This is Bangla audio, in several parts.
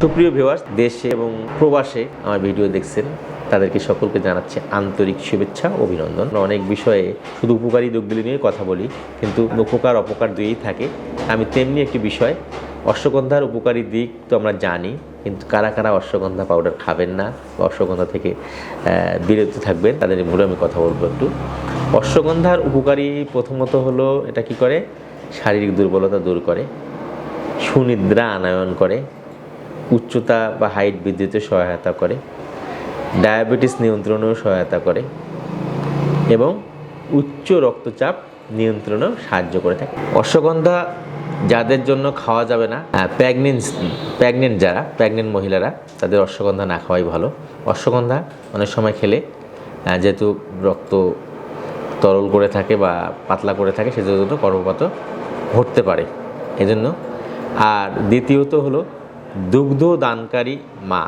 সুপ্রিয় ভিউয়ার্স দেশে এবং প্রবাসে আমার ভিডিও দেখছেন, তাদেরকে সকলকে জানাচ্ছি আন্তরিক শুভেচ্ছা, অভিনন্দন। অনেক বিষয়ে শুধু উপকারী দিকগুলি নিয়ে কথা বলি, কিন্তু উপকার, অপকার দুইই থাকে। আমি তেমনি একটি বিষয়, অশ্বগন্ধার উপকারী দিক তো আমরা জানি, কিন্তু কারা কারা অশ্বগন্ধা পাউডার খাবেন না অশ্বগন্ধা থেকে বিরত থাকবেন, তাদের মূলে আমি কথা বলব একটু। অশ্বগন্ধার উপকারী প্রথমত হলো, এটা কি করে? শারীরিক দুর্বলতা দূর করে, সুনিদ্রা আনায়ন করে উচ্চতা বা হাইট বৃদ্ধিতে সহায়তা করে ডায়াবেটিস নিয়ন্ত্রণেও সহায়তা করে এবং উচ্চ রক্তচাপ নিয়ন্ত্রণেও সাহায্য করে থাকে। অশ্বগন্ধা যাদের জন্য খাওয়া যাবে না প্রেগনেন্স প্রেগনেন্ট যারা প্রেগনেন্ট মহিলারা, তাদের অশ্বগন্ধা না খাওয়াই ভালো। অশ্বগন্ধা অনেক সময় খেলে যেহেতু রক্ত তরল করে থাকে বা পাতলা করে থাকে, সেজন্য গর্ভপাত ঘটতে পারে। এজন্য, আর দ্বিতীয়ত হলো দুগ্ধ দানকারী মা।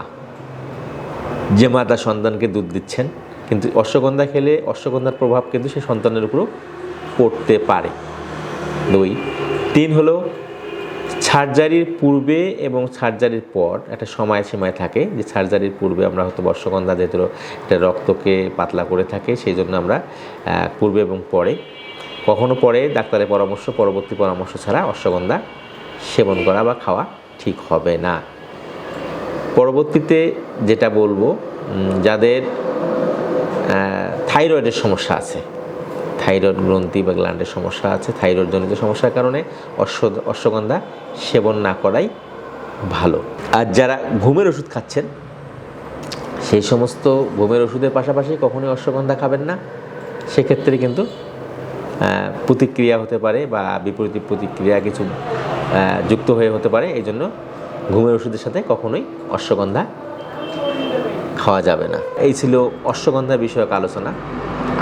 যে মা তার সন্তানকে দুধ দিচ্ছেন, কিন্তু অশ্বগন্ধা খেলে অশ্বগন্ধার প্রভাব কিন্তু সে সন্তানের উপরও পড়তে পারে। দুই, তিন হলো সার্জারির পূর্বে এবং সার্জারির পর, একটা সময় সীমায় থাকে যে সার্জারির পূর্বে আমরা হয়তো বর্ষগন্ধা যেহেতু এটা রক্তকে পাতলা করে থাকে, সেই জন্য আমরা পূর্বে এবং পরে। কখনো পরে ডাক্তারের পরামর্শ, পরবর্তী পরামর্শ ছাড়া অশ্বগন্ধা সেবন করা বা খাওয়া ঠিক হবে না। পরবর্তীতে যেটা বলব যাদের থাইরয়েডের সমস্যা আছে, থাইরয়েড গ্রন্থি বা গ্ল্যান্ডের সমস্যা আছে, থাইরয়েড জনিত সমস্যার কারণে অশ্ব অশ্বগন্ধা সেবন না করাই ভালো। আর যারা ঘুমের ওষুধ খাচ্ছেন, সেই সমস্ত ঘুমের ওষুধের পাশাপাশি কখনোই অশ্বগন্ধা খাবেন না। সেক্ষেত্রে কিন্তু প্রতিক্রিয়া হতে পারে বা বিপরীত প্রতিক্রিয়া কিছু যুক্ত হয়ে হতে পারে। এই জন্য ঘুমের ওষুধের সাথে কখনোই অশ্বগন্ধা খাওয়া যাবে না। এই ছিল অশ্বগন্ধা বিষয়ক আলোচনা।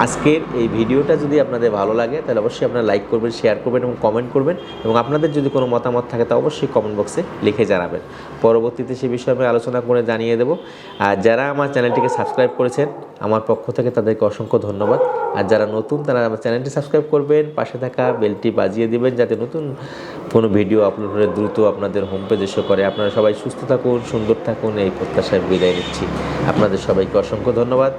আজকের এই ভিডিওটা যদি আপনাদের ভালো লাগে, তাহলে অবশ্যই আপনারা লাইক করবেন, শেয়ার করবেন এবং কমেন্ট করবেন। এবং আপনাদের যদি কোনো মতামত থাকে, তা অবশ্যই কমেন্ট বক্সে লিখে জানাবেন। পরবর্তীতে সে বিষয়ে আমি আলোচনা করে জানিয়ে দেবো। আর যারা আমার চ্যানেলটিকে সাবস্ক্রাইব করেছেন, আমার পক্ষ থেকে তাদেরকে অসংখ্য ধন্যবাদ। আর যারা নতুন, তারা আমার চ্যানেলটি সাবস্ক্রাইব করবেন, পাশে থাকা বেলটি বাজিয়ে দিবেন, যাতে নতুন কোনো ভিডিও আপলোড হলে দ্রুত আপনাদের হোম পেজ এসে করে আপনারা সবাই সুস্থ থাকুন, সুন্দর থাকুন, এই প্রত্যাশায় বিদায় নিচ্ছি। আপনাদের সবাইকে অসংখ্য ধন্যবাদ।